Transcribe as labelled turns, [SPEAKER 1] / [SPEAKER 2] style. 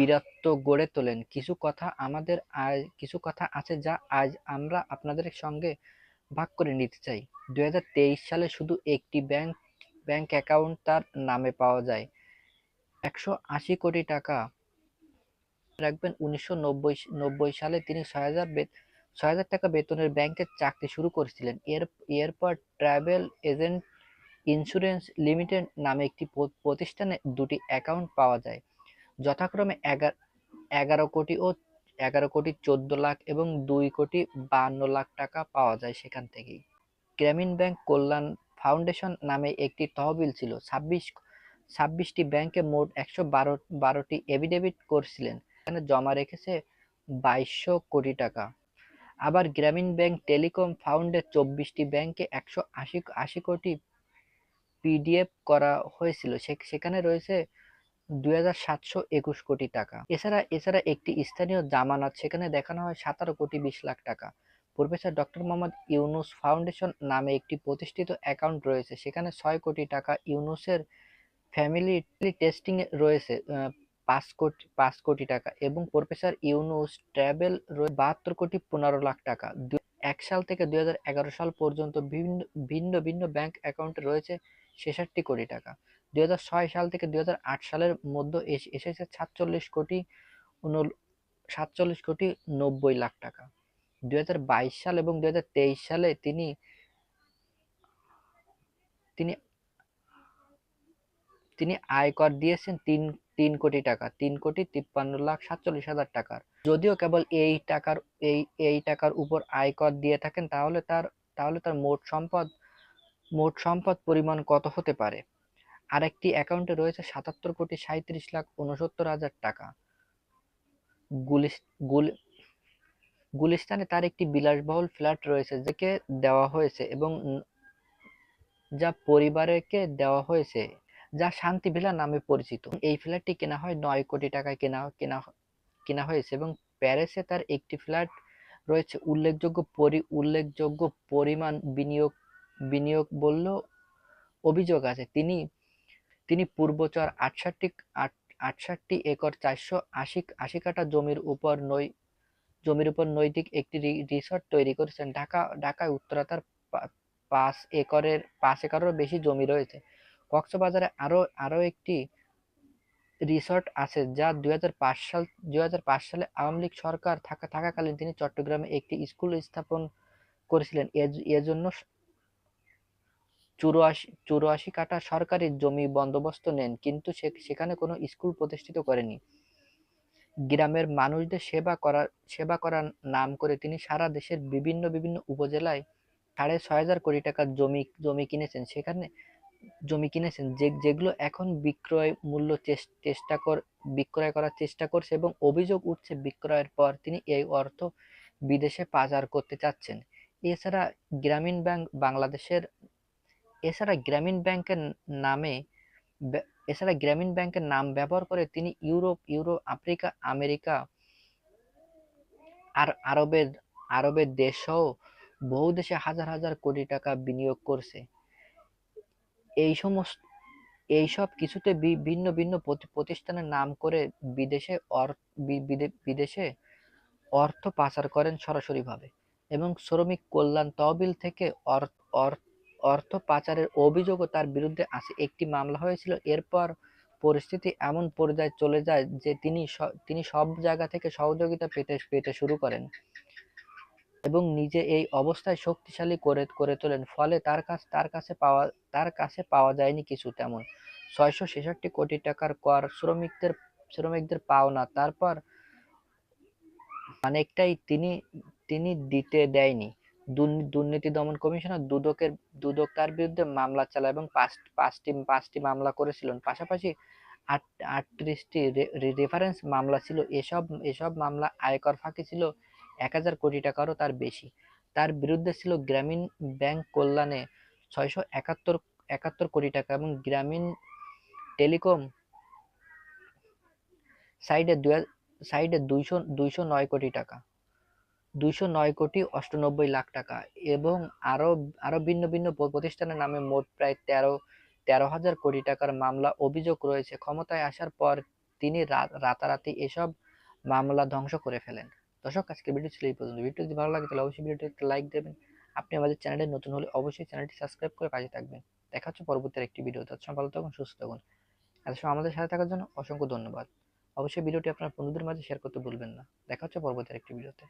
[SPEAKER 1] বীরত্ব গড়ে তোলেন। কিছু কথা আমাদের আজ, কিছু কথা আছে যা আজ আমরা আপনাদের সঙ্গে ভাগ করে নিতে চাই। দুই হাজার তেইশ সালে শুধু একটি ব্যাংক ব্যাংক অ্যাকাউন্ট তার নামে পাওয়া যায়। একশো আশি কোটি টাকা রাখবেন। উনিশশো নব্বই সালে তিনি ছয় হাজার ছয় হাজার টাকা বেতনের ব্যাংকের চাকরি শুরু করেছিলেন। এর, এরপর ট্রাভেল এজেন্ট ইন্স্যুরেন্স লিমিটেড নামে একটি প্রতিষ্ঠানে দুটি অ্যাকাউন্ট পাওয়া যায়। যথাক্রমে এগারো কোটি ও এগারো কোটি চোদ্দ লাখ এবং দুই কোটি বান্ন লাখ টাকা পাওয়া যায় সেখান থেকেই। গ্রামীণ ব্যাংক কল্যাণ ফাউন্ডেশন নামে একটি তহবিল ছিল। ছাব্বিশ ছাব্বিশটি ব্যাংকে মোট একশো বারো বারোটি এভিডেভিট করছিলেন। এখানে জমা রেখেছে বাইশশো কোটি টাকা। আবার গ্রামীণ ব্যাংক টেলিকম ফাউন্ডের চব্বিশটি ব্যাংকে একশো আশি আশি কোটি পিডিএফ করা হয়েছিল। সেখানে রয়েছে দুই হাজার সাতশো একুশ কোটি টাকা। এছাড়া এছাড়া একটি স্থানীয় জামানত, সেখানে দেখানো হয় সতেরো কোটি বিশ লাখ টাকা। Professor doctor Muhammad Yunus foundation নামে একটি প্রতিষ্ঠিত অ্যাকাউন্ট রয়েছে, সেখানে ছয় কোটি টাকা ইউনুসের ফ্যামিলি টেস্টিং রয়েছে পাঁচ কোটি পাঁচ কোটি টাকা এবং প্রফেসর ইউনুস ট্রাভেল বাহাত্তর কোটি পনেরো লাখ টাকা। এক সাল থেকে দুই হাজার এগারো সাল পর্যন্ত বিভিন্ন ভিন্ন ভিন্ন ব্যাংক অ্যাকাউন্টে রয়েছে ছেষট্টি কোটি টাকা। দুই হাজার ছয় সাল থেকে দুই হাজার আট সালের মধ্যে এসেছে সাতচল্লিশ কোটি সাতচল্লিশ কোটি নব্বই লাখ টাকা। দুই হাজার বাইশ সাল এবং দুই হাজার তেইশ সালে তিনি তিনি তিনি আয়কর দিয়েছেন তিন তিন কোটি টাকা, তিন কোটি তিপ্পান্ন লাখ সাতচল্লিশ হাজার টাকার। যদিও কেবল এই টাকার, এই এই টাকার উপর আয়কর দিয়ে থাকেন, তাহলে তার তাহলে তার মোট সম্পদ মোট সম্পদ পরিমাণ কত হতে পারে? আরেকটি অ্যাকাউন্টে রয়েছে সাতাত্তর কোটি সাঁত্রিশ লাখ উনসত্তর হাজার টাকা। গুলিস্তানে তার একটি বিলাসবহুল ফ্ল্যাট রয়েছে যাকে দেওয়া হয়েছে এবং যা পরিবারকে দেওয়া হয়েছে, যা শান্তি ভিলা নামে পরিচিত। এই ফ্ল্যাটটি কেনা হয় নয় কোটি টাকায় কেনা কেনা কেনা হয়েছে এবং প্যারিসে তার একটি ফ্ল্যাট রয়েছে উল্লেখযোগ্য পরি, উল্লেখযোগ্য পরিমাণ বিনিয়োগ বিনিয়োগ বললেও অভিযোগ আছে। তিনি তিনি পূর্বচর আটষট্টি আটষট্টি একর চারশো আশি আশি কাঠা জমির উপর নৈ, জমির উপর নৈতিক একটি রিসর্ট তৈরি করেছেন। ঢাকা, ঢাকায় উত্তরাতার পাঁচ একরের, পাঁচ একরেরও বেশি জমি রয়েছে। কক্সবাজারে আরও আরও একটি রিসর্ট আছে যা দুই হাজার পাঁচ সাল, দুই হাজার পাঁচ সালে আওয়ামী লীগ সরকার থাকা, থাকাকালীন তিনি চট্টগ্রামে একটি স্কুল স্থাপন করেছিলেন। এজন্য চুরাশি চুরাশি কাঠা সরকারি জমি বন্দোবস্ত নেন, কিন্তু সেখানে কোনো স্কুল প্রতিষ্ঠিত করেনি। গ্রামের মানুষদের সেবা করার সেবা করার নাম করে তিনি সারা দেশের বিভিন্ন বিভিন্ন উপজেলায় সাড়ে ছয় হাজার কোটি টাকার জমি জমি কিনেছেন। সেখানে জমি কিনেছেন, যে, যেগুলো এখন বিক্রয় মূল্য চেষ্টা কর, বিক্রয় করার চেষ্টা করছে এবং অভিযোগ উঠছে বিক্রয়ের পর তিনি এই অর্থ বিদেশে পাচার করতে চাচ্ছেন। এছাড়া গ্রামীণ ব্যাংক বাংলাদেশের এছাড়া গ্রামীণ ব্যাংকের নামে এছাড়া গ্রামীণ ব্যাংকের নাম ব্যবহার করে তিনি ইউরোপ, ইউরো, আফ্রিকা, আমেরিকা আর আরবের আরবের দেশ সহ বহু দেশে হাজার হাজার কোটি টাকা বিনিয়োগ করছে। এই সমস্ত এইসব কিছুতে ভিন্ন ভিন্ন প্রতিষ্ঠানের নাম করে বিদেশে বিদেশে অর্থ পাচার করেন সরাসরিভাবে এবং শ্রমিক কল্যাণ তহবিল থেকে অর্থ পাচারের অভিযোগও তার বিরুদ্ধে আছে একটি মামলা হয়েছিল, এরপর পরিস্থিতি এমন পর্যায়ে চলে যায় যে তিনি তিনি সব জায়গা থেকে সহযোগিতা পেতে পেতে শুরু করেন এবং নিজে এই অবস্থায় শক্তিশালী করে করে তোলেন। ফলে তার কাছ, তার কাছে পাওয়া, তার কাছে পাওয়া যায়নি কিছু তেমন। ছয়শো ছেষট্টি কোটি টাকার কর শ্রমিকদের শ্রমিকদের পাওনা তারপর অনেকটাই তিনি তিনি দিতে দেয়নি। দুর্নীতি দমন কমিশনার দুদকের দুদক তার বিরুদ্ধে মামলা চালায় এবং পাঁচটি পাঁচটি মামলা করেছিলেন। পাশাপাশি আট আটত্রিশটি রেফারেন্স মামলা ছিল। এসব এসব মামলা আয়কর ফাঁকি ছিল এক হাজার কোটি টাকারও তার বেশি। তার বিরুদ্ধে ছিল গ্রামীণ ব্যাংক কল্যাণে ছয়শো একাত্তর একাত্তর কোটি টাকা এবং গ্রামীণ টেলিকম সাইডে সাইডে দুইশো দুইশো নয় কোটি টাকা। দুইশো নয় কোটি অষ্টানব্বই লাখ টাকা এবং আরও আরও ভিন্ন ভিন্ন প্রতিষ্ঠানের নামে মোট প্রায় তেরো তেরো হাজার কোটি টাকার মামলা অভিযোগ রয়েছে। ক্ষমতায় আসার পর তিনি রাতারাতি এসব মামলা ধ্বংস করে ফেলেন। দর্শক আজকে ভিডিও ছিল এই পর্যন্ত। ভিডিও যদি ভালো লাগে, তাহলে অবশ্যই ভিডিওটি একটা লাইক দেবেন। আপনি আমাদের চ্যানেলে নতুন হলে অবশ্যই চ্যানেলটি সাবস্ক্রাইব করে পাশে থাকবেন। দেখা হচ্ছে পরবর্তী একটি ভিডিও তার সময় ভালো থাকুন, সুস্থ থাকুন। এত সময় আমাদের সাথে থাকার জন্য অসংখ্য ধন্যবাদ। অবশ্যই ভিডিওটি আপনার বন্ধুদের মাঝে শেয়ার করতে ভুলবেন না। দেখা হচ্ছে পরবর্তী একটি ভিডিওতে।